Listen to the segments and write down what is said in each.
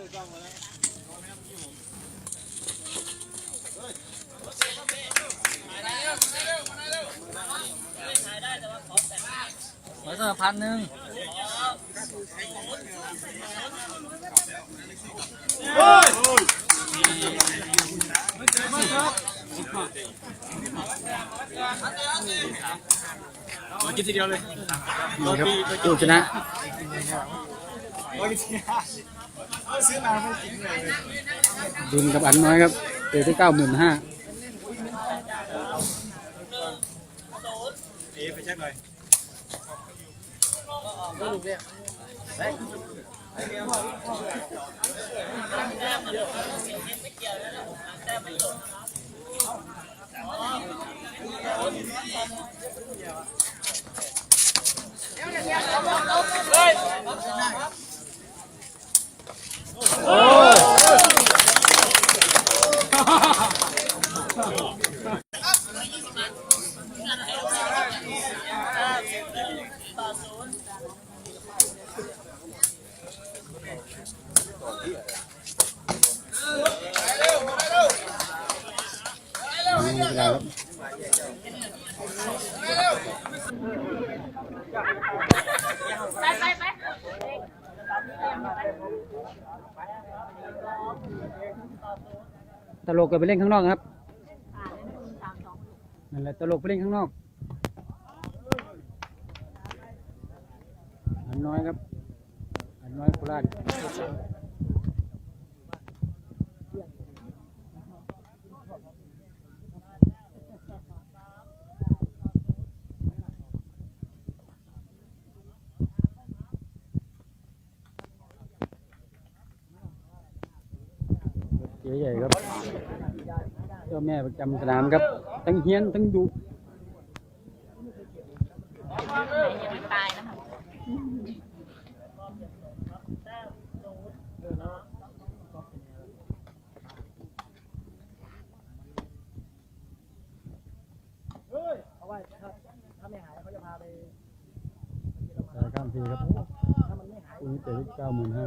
ขอสักพันหนึ่งมากินทีเดียวเลยนี่ครับผู้ชนะ มากินทีเดียวซื้อมาไม่กินเลยดุลกับอันน้อยครับเตะที่เก้าหมื่นห้าเอ๊ะไปเช็คหน่อยไม่เป็นไรครับ ไปไปไป ต ลกก็ไปเล่นข้างนอกครับนั่นแหละตลกไปเล่นข้างนอกอันน้อยครับ อันน้อยโคราชใหญ่ครับ เจ้าแม่ประจำสนามครับ ทั้งเฮียนทั้งดุยังไม่ตายนะคะสายข้ามทีครับอุ้ยเตะเก้าหมื่นห้า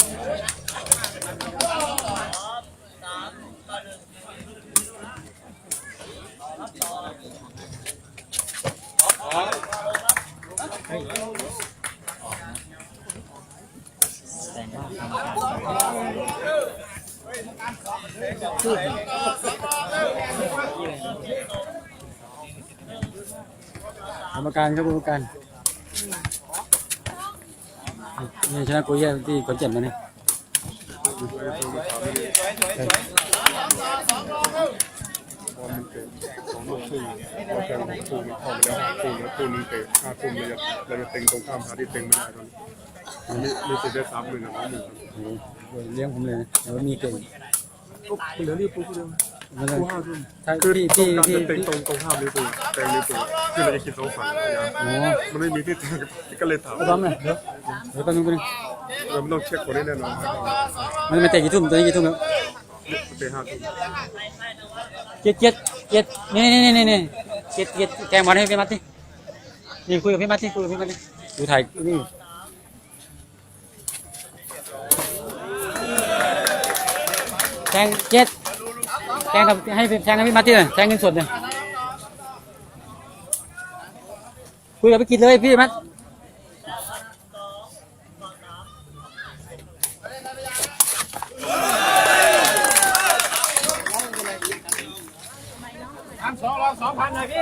กรรมการครับกรรมการนี่ชนะกุยแย่ที่ขอนแก่นมาเนี่ย มันเป็นของลูกทุ่งเราแข่ลูกทุ่งเข้าไปแล้วทุ่งแล้วทุ่งนึงเตะห้าทุ่มเราจะเราจะเต็งตรงข้ามพาที่เต็งไม่ได้ตอนนี้นี่จะได้สามหมื่นหรือสามหมื่นโอ้โหเลี้ยงผมเลยนะแต่ว่ามีเก่งก็เหลือรีบปูผู้เดียวมันเลยปูห้าทุ่มถ้าคือพี่ต้อพี่งการพี่จะเต็งตรงตรงข้ามรีบปูเต็งรีบปูคือเราจะคิดสองฝั่งโอ้มันไม่มีที่เต็งก็เลยถามเอาพร้อมเลยเดี๋ยวเดี๋ยวแป๊บนึงแป๊บนึงเราไม่ต้องเช็คคนได้แน่นอนมันมาเตะกี่ทุ่มตัวนี้กี่ทุ่มแล้ว เตะห้าทุ่ม เจ็ดเจ็ดเจ็ดนี่นี่นี่นี่เจ็ดเจ็ดแกงบอลให้พี่มัดดินี่คุยกับพี่มัดดิคุยกับพี่มัดดิดูถ่ายนี่แทงเจ็ดแทงกับให้แทงกับพี่มัดดิเลยแทงเงินสดเลยคุยกับพี่กิจเลยพี่มัด